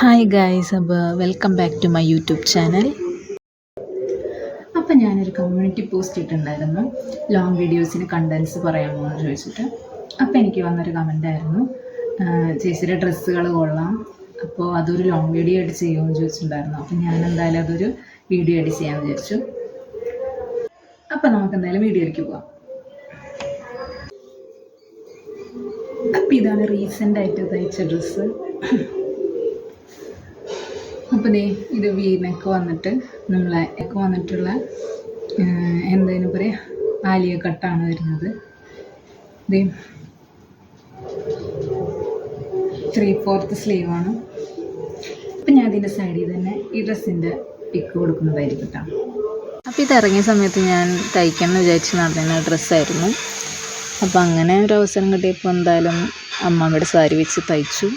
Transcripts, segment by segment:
Hi guys അപ്പോൾ welcome back to my YouTube channel അപ്പം ഞാനൊരു കമ്മ്യൂണിറ്റി പോസ്റ്റ് ഇട്ടിട്ടുണ്ടായിരുന്നു. ലോങ് വീഡിയോസിന് കണ്ടൻസ് പറയാമോ എന്ന് ചോദിച്ചിട്ട്. അപ്പോൾ എനിക്ക് വന്നൊരു കമന്റ് ആയിരുന്നു. ആഹ് ചേച്ചിയുടെ ഡ്രസ്സുകൾ കൊള്ളാം. അപ്പോൾ അതൊരു ലോങ് വീഡിയോ ആയിട്ട് ചെയ്യുമോ എന്ന് ചോദിച്ചിട്ടുണ്ടായിരുന്നു. അപ്പം ഞാൻ എന്തായാലും അതൊരു വീഡിയോ ആയിട്ട് ചെയ്യാമെന്ന് വിചാരിച്ചു. അപ്പം നമുക്ക് എന്തായാലും വീഡിയോയിലേക്ക് പോവാം. അപ്പം ഇതാണ് റീസെന്റ് ആയിട്ട് തയ്ച്ച ഡ്രസ്സ് അപ്പോൾ ദേ ഇത് വീടിനൊക്കെ വന്നിട്ട് നമ്മളെ ഒക്കെ വന്നിട്ടുള്ള എന്തേനു പറയുക ആലിയ കട്ടാണ് വരുന്നത്. ദേ ത്രീ ഫോർത്ത് സ്ലീവാണ് അപ്പം ഞാൻ ഇതിന്റെ സൈഡിൽ തന്നെ ഈ ഡ്രസ്സിന്റെ പിക്ക് കൊടുക്കുന്നതായിരിക്കും കേട്ടോ അപ്പോൾ ഇത് ഇറങ്ങിയ സമയത്ത് ഞാൻ തയ്ക്കണം എന്ന് വിചാരിച്ച് നടന്ന ഡ്രസ്സായിരുന്നു അപ്പോൾ അങ്ങനെ ഒരു അവസരം കിട്ടിയപ്പോൾ എന്തായാലും അമ്മമ്മയുടെ സാരി വെച്ച് തയ്ച്ചു.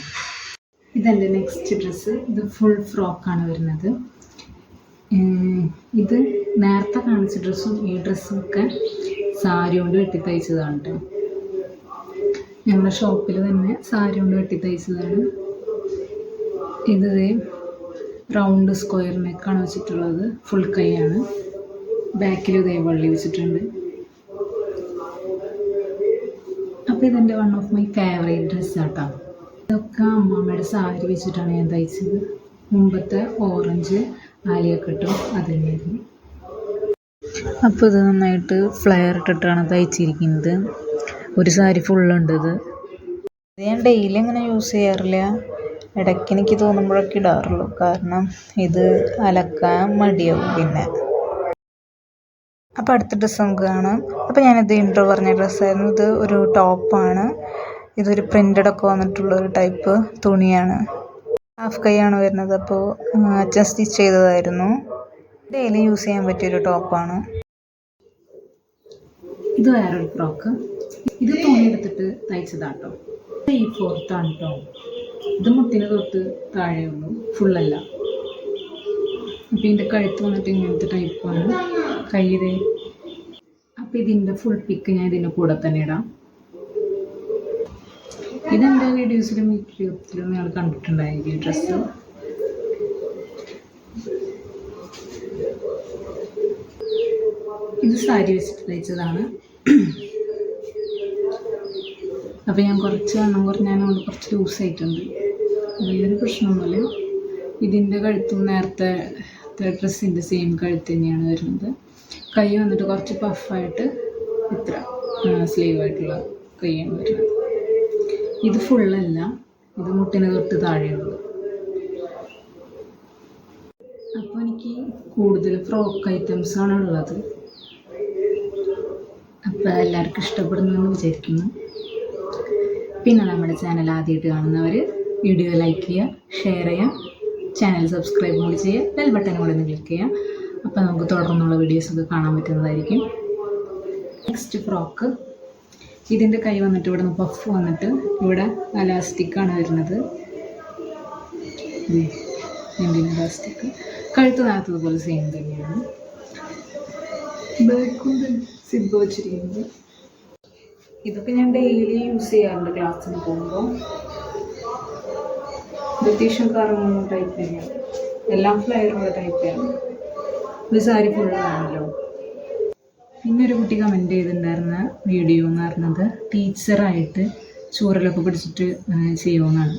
ഇതെന്റെ നെക്സ്റ്റ് ഡ്രസ്സ് ഇത് ഫുൾ ഫ്രോക്കാണ് വരുന്നത്. ഇത് നേരത്തെ കാണിച്ച ഡ്രസ്സും ഈ ഡ്രസ്സും ഒക്കെ സാരി കൊണ്ട് വെട്ടി തയ്ച്ചതാണ് കേട്ടോ ഞങ്ങളുടെ ഷോപ്പിൽ തന്നെ സാരി കൊണ്ട് വെട്ടി തയ്ച്ചതാണ് ഇത് റൗണ്ട് സ്ക്വയർ നെക്കാണ് വെച്ചിട്ടുള്ളത്. ഫുൾ കൈയാണ് ബാക്കിൽ ഇതേ വള്ളി വെച്ചിട്ടുണ്ട്. അപ്പോൾ ഇതെന്റെ one of my favourite dress ആട്ടോ. ഇതൊക്കെ അമ്മാമ്മയുടെ സാരി വെച്ചിട്ടാണ് ഞാൻ തയ്ച്ചത്. മുമ്പത്തെ ഓറഞ്ച് ആലിയക്കെട്ടും അത് തന്നെയായിരുന്നു അപ്പോൾ ഇത് നന്നായിട്ട് ഫ്ലെയർ ഇട്ടിട്ടാണ് തയ്ച്ചിരിക്കുന്നത്. ഒരു സാരി ഫുള്ളുണ്ട് ഇത്. ഇത് ഞാൻ ഡെയിലി അങ്ങനെ യൂസ് ചെയ്യാറില്ല. ഇടയ്ക്ക് എനിക്ക് തോന്നുമ്പോഴൊക്കെ ഇടാറുള്ളൂ. കാരണം ഇത് അലക്കാൻ മടിയാവും പിന്നെ. അപ്പോൾ അടുത്ത ഡ്രസ്സ് നമുക്ക് കാണാം. അപ്പോൾ ഞാനിത് ഇൻട്രോ പറഞ്ഞ ഡ്രസ്സായിരുന്നു ഇത് ഒരു ടോപ്പാണ് ഇതൊരു പ്രിന്റഡ് ഒക്കെ വന്നിട്ടുള്ള ഒരു ടൈപ്പ് തുണിയാണ്. ഹാഫ് കൈയാണ് വരുന്നത്. അപ്പോൾ അച്ഛൻ സ്റ്റിച്ച് ചെയ്തതായിരുന്നു. ഡെയിലി യൂസ് ചെയ്യാൻ പറ്റിയൊരു ടോപ്പാണ് ഇത് വേറൊരു ഫ്രോക്ക് ഇത് തുണി എടുത്തിട്ട് തയ്ച്ചതാട്ടോ. ഈ ഫോർത്താണ് കേട്ടോ ഇത് മുട്ടിന് തൊട്ട് താഴെയുള്ളൂ ഫുള്ളല്ല അപ്പം ഇതിന്റെ കഴുത്ത് വന്നിട്ട് ഇങ്ങനത്തെ ടൈപ്പാണ് കയ്യിതേ അപ്പം ഇതിന്റെ ഫുൾ പിക്ക് ഞാൻ ഇതിന്റെ കൂടെ തന്നെ ഇടാം. ഇതെന്റെ വീഡിയോസിലും യൂട്യൂബിലും നിങ്ങൾ കണ്ടിട്ടുണ്ടായിരിക്കും ഡ്രസ്സ് ഇത് സാരി വെച്ചിട്ട് തയ്ച്ചതാണ്. അപ്പോൾ ഞാൻ കുറച്ച് എണ്ണം കുറഞ്ഞതുകൊണ്ട് കുറച്ച് ലൂസ് ആയിട്ടുണ്ട്. വലിയൊരു പ്രശ്നമൊന്നുമില്ല. ഇതിന്റെ കഴുത്തും നേരത്തെ ഡ്രസ്സിന്റെ സെയിം കഴുത്ത് തന്നെയാണ് വരുന്നത്. കൈ വന്നിട്ട് കുറച്ച് പഫായിട്ട് ഇത്ര സ്ലീവായിട്ടുള്ള കൈയാണ് വരുന്നത്. ഇത് ഫുള്ളല്ല ഇത് മുട്ടിന് തൊട്ട് താഴെയുള്ളത് അപ്പോൾ എനിക്ക് കൂടുതൽ ഫ്രോക്ക് ഐറ്റംസ് ആണ് ഉള്ളത്. അപ്പോൾ എല്ലാവർക്കും ഇഷ്ടപ്പെടുന്നു വിചാരിക്കുന്നു. പിന്നെ നമ്മുടെ ചാനൽ ആദ്യമായിട്ട് കാണുന്നവർ വീഡിയോ ലൈക്ക് ചെയ്യുക ഷെയർ ചെയ്യുക ചാനൽ സബ്സ്ക്രൈബ് കൂടി ചെയ്യുക ബെൽ ബട്ടൺ കൂടി ഒന്ന് ക്ലിക്ക് ചെയ്യുക. അപ്പോൾ നമുക്ക് തുടർന്നുള്ള വീഡിയോസൊക്കെ കാണാൻ പറ്റുന്നതായിരിക്കും. നെക്സ്റ്റ് ഫ്രോക്ക് ഇതിന്റെ കൈ വന്നിട്ട് ഇവിടെ നിന്ന് പഫ് വന്നിട്ട് ഇവിടെ അലാസ്റ്റിക്കാണ് വരുന്നത്. ഇന്ത്യൻ അലാസ്റ്റിക് കഴുത്ത് താഴത്തതുപോലെ സെയിം തന്നെയാണ്. ബാക്കും സിബ് വെച്ചിരിക്കുന്നത് ഇതൊക്കെ ഞാൻ ഡെയിലി യൂസ് ചെയ്യാറുണ്ട് ക്ലാസ്സിന് പോകുമ്പോൾ ബ്രിട്ടീഷും കറങ്ങുന്ന ടൈപ്പ് തന്നെയാണ് എല്ലാം ഫ്ലെയറുള്ള ടൈപ്പാണ് ഒരു സാരി ഫുള്ളാണല്ലോ പിന്നെ ഒരു കുട്ടി കമന്റ് ചെയ്തിട്ടുണ്ടായിരുന്ന വീഡിയോ എന്ന് പറഞ്ഞത് ടീച്ചറായിട്ട് ചൂരലൊക്കെ പിടിച്ചിട്ട് ചെയ്യുമെന്നാണ്.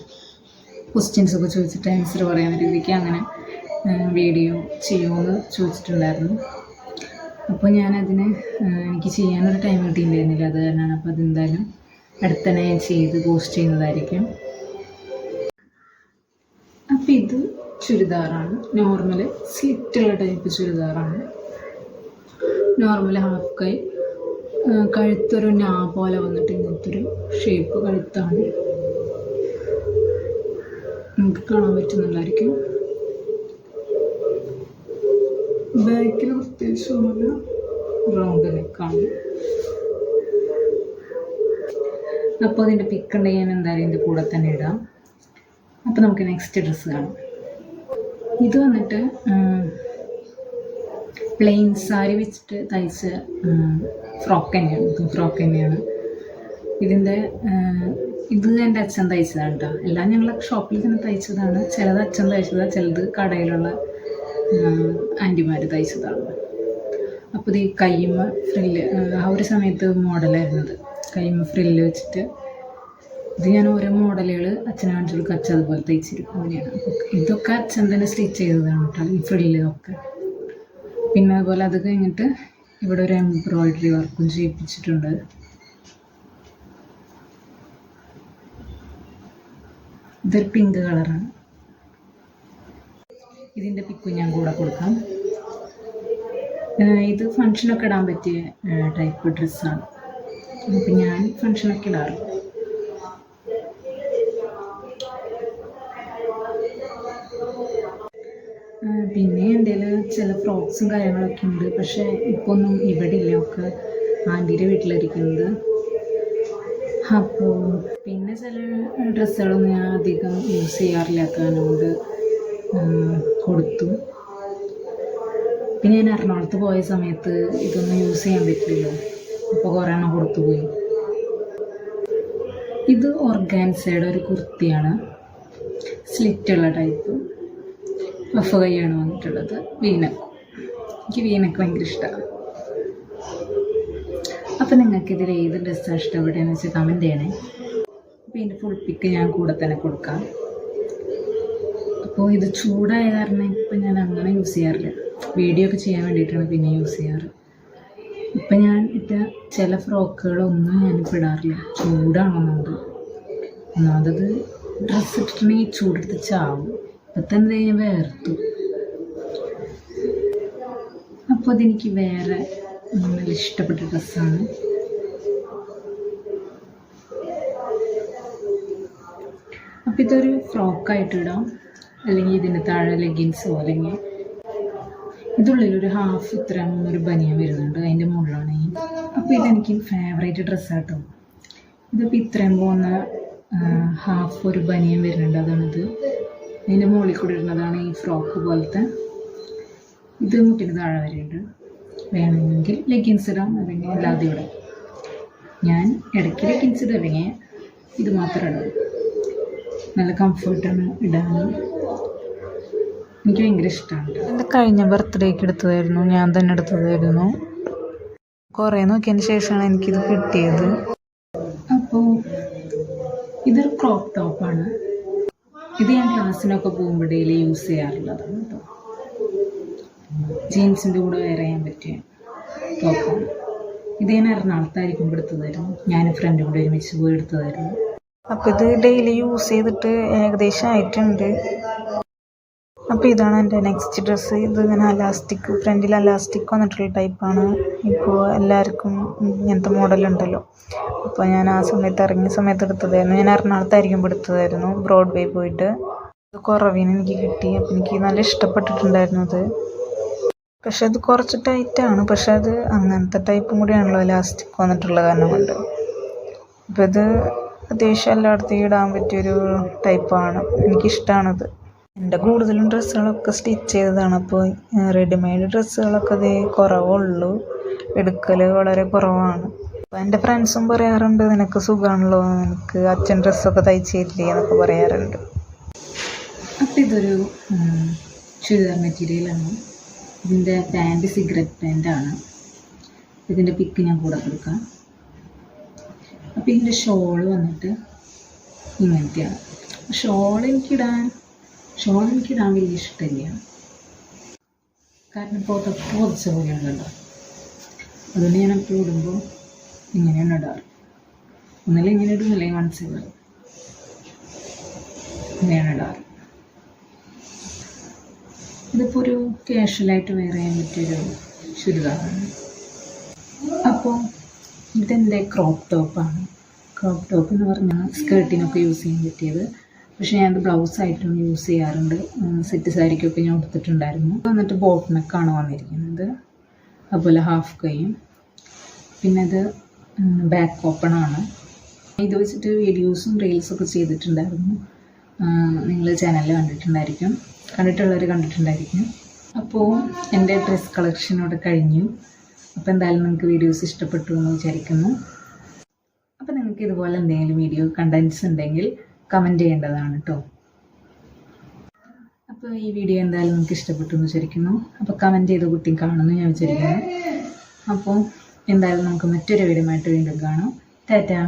ക്വസ്റ്റ്യൻസ് ഒക്കെ ചോദിച്ചിട്ട് ആൻസർ പറയുന്ന രീതിക്ക് അങ്ങനെ വീഡിയോ ചെയ്യുമെന്ന് ചോദിച്ചിട്ടുണ്ടായിരുന്നു. അപ്പോൾ ഞാനതിന് എനിക്ക് ചെയ്യാനൊരു ടൈം കിട്ടിയിട്ടുണ്ടായിരുന്നില്ല. അത് കാരണമാണ് അപ്പോൾ അതെന്തായാലും അടുത്തന്നെ ഞാൻ ചെയ്ത് പോസ്റ്റ് ചെയ്യുന്നതായിരിക്കും. അപ്പോൾ ഇത് ചുരിദാറാണ്. നോർമൽ സ്ലിറ്റുള്ള ടൈപ്പ് ചുരിദാറാണ്. നോർമൽ ഹാഫ് കൈ. കഴുത്തൊരു നാ പോലെ വന്നിട്ട് ഇങ്ങനത്തെ ഒരു ഷേപ്പ് കഴുത്താണ്. നമുക്ക് കാണാൻ പറ്റുന്നുണ്ടായിരിക്കും. ബാക്കിൽ പ്രത്യേകിച്ച് ഒന്നുമില്ല. റൗണ്ട് നെക്കാണ് അപ്പോൾ അതിന്റെ പിക്ക് ഞാൻ എന്തായാലും ഇതിന്റെ കൂടെ തന്നെ ഇടാം. അപ്പോൾ നമുക്ക് നെക്സ്റ്റ് ഡ്രസ്സ് കാണാം. ഇത് വന്നിട്ട് പ്ലെയിൻ സാരി വെച്ചിട്ട് തയ്ച്ച ഫ്രോക്ക് തന്നെയാണ്. ഇതും ഫ്രോക്ക് തന്നെയാണ്. ഇതിന്റെ ഇത് എന്റെ അച്ഛൻ തയ്ച്ചതാണ് കേട്ടോ എല്ലാം ഞങ്ങൾ ഷോപ്പിൽ തന്നെ തയ്ച്ചതാണ്. ചിലത് അച്ഛൻ തയ്ച്ചതാണ് ചിലത് കടയിലുള്ള ആന്റിമാർ തയ്ച്ചതാണ്. അപ്പോൾ ഈ കയ്യുമ്മ ഫ്രില്ല് ആ ഒരു സമയത്ത് മോഡലായിരുന്നത് കയ്യുമ്മ ഫ്രില്ല് വെച്ചിട്ട് ഇത് ഞാൻ ഓരോ മോഡലുകൾ അച്ഛനെ കാണിച്ചു കൊടുക്കും അച്ഛൻ അതുപോലെ തയ്ച്ചിരിക്കും. അങ്ങനെയാണ്. ഇതൊക്കെ അച്ഛൻ തന്നെ സ്റ്റിച്ച് ചെയ്തതാണ് കേട്ടോ ഈ ഫ്രില്ലൊക്കെ പിന്നെ അതുപോലെ അത് കഴിഞ്ഞിട്ട് ഇവിടെ ഒരു എംബ്രോയിഡറി വർക്കും ചെയ്യിപ്പിച്ചിട്ടുണ്ട്. ഇതൊരു പിങ്ക് കളറാണ്. ഇതിന്റെ പിക്കും ഞാൻ കൂടെ കൊടുക്കാം. ഇത് ഫങ്ഷനൊക്കെ ഇടാൻ പറ്റിയ ടൈപ്പ് ഡ്രസ്സാണ് അപ്പം ഞാൻ ഫങ്ഷനൊക്കെ ഇടാറ് പിന്നെ എന്റെ ചില ഫ്രോക്സും കാര്യങ്ങളൊക്കെ ഉണ്ട്. പക്ഷേ ഇപ്പോൾ ഒന്നും ഇവിടെ ഇല്ല ഒക്കെ ആന്റിയുടെ വീട്ടിലിരിക്കുന്നത്. അപ്പോൾ പിന്നെ ചില ഡ്രസ്സുകളൊന്നും ഞാൻ അധികം യൂസ് ചെയ്യാറില്ല. ചെയ്യാറില്ലാത്തതുകൊണ്ട് കൊടുത്തു. പിന്നെ ഞാൻ എറണാകുളത്ത് പോയ സമയത്ത് ഇതൊന്നും യൂസ് ചെയ്യാൻ പറ്റില്ലല്ലോ അപ്പോൾ കുറേ എണ്ണം കൊടുത്തു പോയി. ഇത് ഓർഗാൻസയുടെ ഒരു കുർത്തിയാണ്. സ്ലിറ്റുള്ള ടൈപ്പ് പഫ് കൈയാണ് വന്നിട്ടുള്ളത്. വീനക്ക് എനിക്ക് വീനക്ക് ഭയങ്കര ഇഷ്ടമാണ് അപ്പം നിങ്ങൾക്ക് ഇതിൽ ഏത് ഡ്രസ്സാണ് ഇഷ്ടപ്പെട്ടതെന്ന് വെച്ചാൽ കമന്റ് ചെയ്യണേ. അപ്പോൾ ഇതിന്റെ ഫുൾ പിക്ക് ഞാൻ കൂടെ തന്നെ കൊടുക്കാം. അപ്പോൾ ഇത് ചൂടായ കാരണം ഇപ്പം ഞാൻ അങ്ങനെ യൂസ് ചെയ്യാറില്ല. വീഡിയോ ഒക്കെ ചെയ്യാൻ വേണ്ടിയിട്ടാണ് പിന്നെ യൂസ് ചെയ്യാറ്. ഇപ്പം ഞാൻ ഇട്ട ചില ഫ്രോക്കുകളൊന്നും ഞാൻ ഇടാറില്ല. ചൂടാണെന്നുണ്ട്. ഒന്നാമത് ഡ്രസ്സ് ഇട്ടിട്ടുണ്ടെങ്കിൽ ചൂടെടുത്ത് ചാവും. ഇപ്പം വേർത്തു. അപ്പോൾ അതെനിക്ക് വേറെ നല്ല ഇഷ്ടപ്പെട്ട ഡ്രസ്സാണ്. അപ്പൊ ഇതൊരു ഫ്രോക്കായിട്ട് ഇടാം. അല്ലെങ്കിൽ ഇതിന്റെ താഴെ ലെഗിൻസോ അല്ലെങ്കിൽ ഇതുള്ളിലൊരു ഹാഫ് ഇത്ര ഒരു ബനിയൻ വരുന്നുണ്ട് അതിന്റെ മുകളിലാണ് ഈ. അപ്പോൾ ഇതെനിക്ക് ഫേവറേറ്റ് ഡ്രസ്സാട്ടോ ഇതിപ്പോൾ ഇത്രയും പോകുന്ന ഹാഫ് ഒരു ബനിയൻ വരുന്നുണ്ട് അതാണിത്. അതിന്റെ മുകളിൽ കൂടി ഇടുന്നതാണ് ഈ ഫ്രോക്ക് പോലത്തെ. ഇത് മുട്ടിന് താഴെ വരെയുണ്ട് വേണമെങ്കിൽ ലെഗിൻസ് ഇടാം അല്ലെങ്കിൽ അല്ലാതെ ഇടാം. ഞാൻ ഇടയ്ക്ക് ലെഗിൻസ് ഇടും അല്ലെങ്കിൽ ഇത് മാത്രം ഇടും. നല്ല കംഫർട്ടാണ് ഇടാനും എനിക്ക് ഭയങ്കര ഇഷ്ടമാണ് എന്റെ കഴിഞ്ഞ ബർത്ത്ഡേക്ക് എടുത്തതായിരുന്നു. ഞാൻ തന്നെ എടുത്തതായിരുന്നു. കുറേ നോക്കിയതിന് ശേഷമാണ് എനിക്കിത് കിട്ടിയത്. അപ്പോൾ ഇതൊരു ക്രോപ്പ് ടോപ്പാണ് ഇത് ഞാൻ ക്ലാസ്സിനൊക്കെ പോകുമ്പോൾ ഡെയിലി യൂസ് ചെയ്യാറുള്ളതാണ് കേട്ടോ ജീൻസിന്റെ കൂടെ വെയർ ചെയ്യാൻ പറ്റിയ ടോപ്പാണ് ഇത് ഞാൻ എറണാകുളത്തായിരിക്കും എടുത്തതായിരുന്നു. ഞാൻ ഫ്രണ്ടും കൂടെ ഒരുമിച്ച് പോയി എടുത്തതായിരുന്നു. അപ്പോൾ ഇത് ഡെയിലി യൂസ് ചെയ്തിട്ട് ഏകദേശം ആയിട്ടുണ്ട്. അപ്പോൾ ഇതാണ് എന്റെ നെക്സ്റ്റ് ഡ്രസ്സ് ഇത് ഇങ്ങനെ അലാസ്റ്റിക് ഫ്രണ്ടിൽ അലാസ്റ്റിക് വന്നിട്ടുള്ള ടൈപ്പാണ് ഇപ്പോൾ എല്ലാവർക്കും ഇങ്ങനത്തെ മോഡലുണ്ടല്ലോ അപ്പോൾ ഞാൻ ആ സമയത്ത് ഇറങ്ങിയ സമയത്ത് എടുത്തതായിരുന്നു. ഞാൻ എറണാകുളത്തായിരിക്കും എടുത്തതായിരുന്നു. ബ്രോഡ്വേ പോയിട്ട്. അത് കുറവിന് എനിക്ക് കിട്ടി. അപ്പോൾ എനിക്ക് നല്ല ഇഷ്ടപ്പെട്ടിട്ടുണ്ടായിരുന്നു അത്. പക്ഷെ അത് കുറച്ച് ടൈറ്റാണ് പക്ഷെ അത് അങ്ങനത്തെ ടൈപ്പും കൂടിയാണല്ലോ ഇലാസ്റ്റിക് വന്നിട്ടുള്ള കാരണം കൊണ്ട്. അപ്പോൾ ഇത് അത്യാവശ്യം എല്ലായിടത്തും ഇടാൻ പറ്റിയൊരു ടൈപ്പാണ് എനിക്കിഷ്ടമാണത് എന്റെ കൂടുതലും ഡ്രസ്സുകളൊക്കെ സ്റ്റിച്ച് ചെയ്തതാണ്. അപ്പോൾ റെഡിമെയ്ഡ് ഡ്രസ്സുകളൊക്കെ അത് കുറവുള്ളൂ. എടുക്കൽ വളരെ കുറവാണ്. അപ്പോൾ എന്റെ ഫ്രണ്ട്സും പറയാറുണ്ട് നിനക്ക് സുഖമാണല്ലോ നിനക്ക് അച്ഛൻ ഡ്രസ്സൊക്കെ തയ്ച്ച് തരില്ലേ എന്നൊക്കെ പറയാറുണ്ട്. അപ്പോൾ ഇതൊരു ചുരിദാർ മെറ്റീരിയലാണ്. ഇതിന്റെ പാന്റ് സിഗരറ്റ് പാന്റാണ്. ഇതിന്റെ പിക്ക് ഞാൻ കൂടെ കൊടുക്കാം. അപ്പോൾ ഇതിന്റെ ഷോൾ വന്നിട്ട് ഇങ്ങനത്തെയാണ്. ഷോൾ എനിക്കിടാൻ ഷോൾ ഞാൻ വലിയ ഇഷ്ടമില്ല കാരണം പുറത്തൊക്കെ പൊതിച്ച പോലെയുണ്ടല്ലോ അതുകൊണ്ട് ഞാൻ എപ്പോഴും ഇടുമ്പോൾ ഇങ്ങനെയാണ് ഇടാറ്. ഒന്നിലും ഇങ്ങനെ ഇടുന്നില്ലേ മനസ്സിൽ ഇങ്ങനെയാണ് ഇടാറ്. ഇതിപ്പോൾ ഒരു ക്യാഷ്വലായിട്ട് വെയർ ചെയ്യാൻ പറ്റിയൊരു ചുരിദാറാണ്. അപ്പോൾ ഇതെന്റെ ക്രോപ്പ് ടോപ്പാണ് ക്രോപ്പ് ടോപ്പ് എന്ന് പറഞ്ഞാൽ സ്കേർട്ടിനൊക്കെ യൂസ് ചെയ്യാൻ പറ്റിയത് പക്ഷേ ഞാനത് ബ്ലൗസായിട്ടും യൂസ് ചെയ്യാറുണ്ട്. സെറ്റ് സാരിക്കൊക്കെ ഞാൻ കൊടുത്തിട്ടുണ്ടായിരുന്നു എന്നിട്ട് ബോട്ട് നെക്കാണ് വന്നിരിക്കുന്നത്. അതുപോലെ ഹാഫ് കൈയും. പിന്നെ അത് ബാക്ക് ഓപ്പണാണ് ഇത് വെച്ചിട്ട് വീഡിയോസും റീൽസൊക്കെ ചെയ്തിട്ടുണ്ടായിരുന്നു. നിങ്ങൾ ചാനലിൽ കണ്ടിട്ടുണ്ടായിരിക്കും. കണ്ടിട്ടുള്ളവർ കണ്ടിട്ടുണ്ടായിരിക്കും. അപ്പോൾ എന്റെ ഡ്രസ് കളക്ഷൻ ഇവിടെ കഴിഞ്ഞു. അപ്പോൾ എന്തായാലും നിങ്ങൾക്ക് വീഡിയോസ് ഇഷ്ടപ്പെട്ടു എന്ന് വിചാരിക്കുന്നു. അപ്പോൾ നിങ്ങൾക്ക് ഇതുപോലെ എന്തെങ്കിലും വീഡിയോ കണ്ടൻസ് ഉണ്ടെങ്കിൽ കമന്റ് ചെയ്യേണ്ടതാണ് കേട്ടോ അപ്പോൾ ഈ വീഡിയോ എന്തായാലും നിങ്ങൾക്ക് ഇഷ്ടപ്പെട്ടു എന്ന് വിചാരിക്കുന്നു. അപ്പോൾ കമന്റ് ചെയ്ത കുട്ടി കാണുമെന്ന് ഞാൻ വിചാരിക്കുന്നു. അപ്പോൾ എന്തായാലും നമുക്ക് മറ്റൊരു വീഡിയോ ആയിട്ട് വീണ്ടും കാണാം. ടാറ്റാ.